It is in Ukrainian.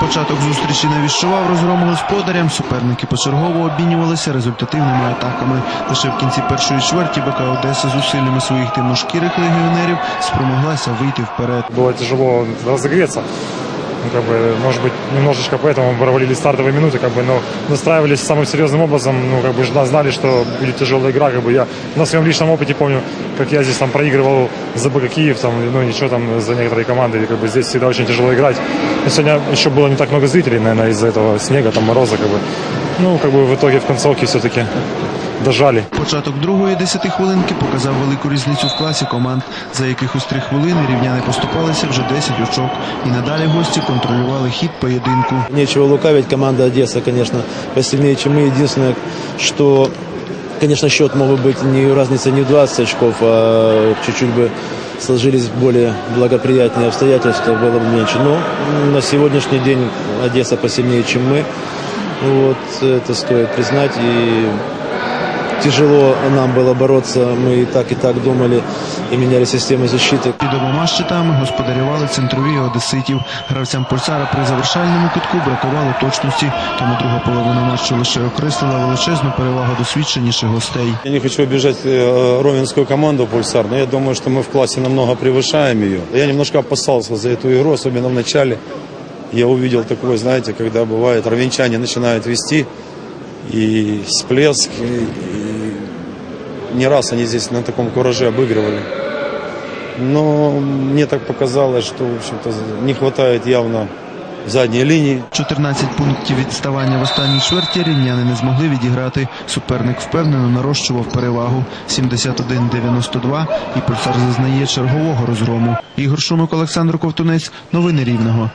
Початок зустрічі не відчував розгрому господарям. Суперники почергово обмінювалися результативними атаками. Лише в кінці першої чверті БК Одеса зусиллями своїх темношкірих легіонерів спромоглася вийти вперед. Було тяжело разогреться. Ну, как бы, может быть, немножечко поэтому провалили стартовые минуты, как бы, но настраивались самым серьезным образом, ну, как бы, знали, что будет тяжелая игра, как бы, я на своем личном опыте помню, как я здесь там проигрывал за БК Киев, там, ну, ничего там за некоторые команды, как бы, здесь всегда очень тяжело играть. Но сегодня еще было не так много зрителей, наверное, из-за этого снега, там, мороза, как бы, ну, как бы, в итоге в концовке все-таки дожали. Початок другої десятихвилинки показав велику різницю в класі команд, за якихось три хвилини рівняни поступалися вже 10 очок. І надалі гості контролювали хід поєдинку. Нечего лукавить, команда Одесса, конечно, посильнее, чем мы. Единственное, что, конечно, счет мог бы быть не разница не в 20 очков, а чуть-чуть бы сложились более благоприятные обстоятельства, было бы меньше. Но м, на сегодняшний день Одесса посильнее, чем мы. Вот, это стоит признать. И тяжело нам было бороться. Мы и так, и так думали, и меняли систему защиты. Під обома щитами господарювали центрові одеситів. Гравцям пульсара при завершальному кутку бракувало точності, тому друга половина матчу лише окреслила величезну перевагу досвідченіших гостей. Я не хочу обижать э, ровенскую команду «Пульсар», но я думаю, что мы в классе намного превышаем ее. Я немножко опасался за эту игру, особенно в начале. Я увидел такое, знаете, когда бывает, ровенчане начинают вести, и всплеск, и, и не раз они здесь на таком кураже обыгрывали. Но мне так показалось, что, в общем-то, не хватает явно задней линии. 14 пунктів відставання в останній чверті рівняни не змогли відіграти. Суперник впевнено нарощував перевагу 71-92 і пульсар зазнає чергового розгрому. Ігор Шумик, Олександр Ковтунець. Новини Рівного.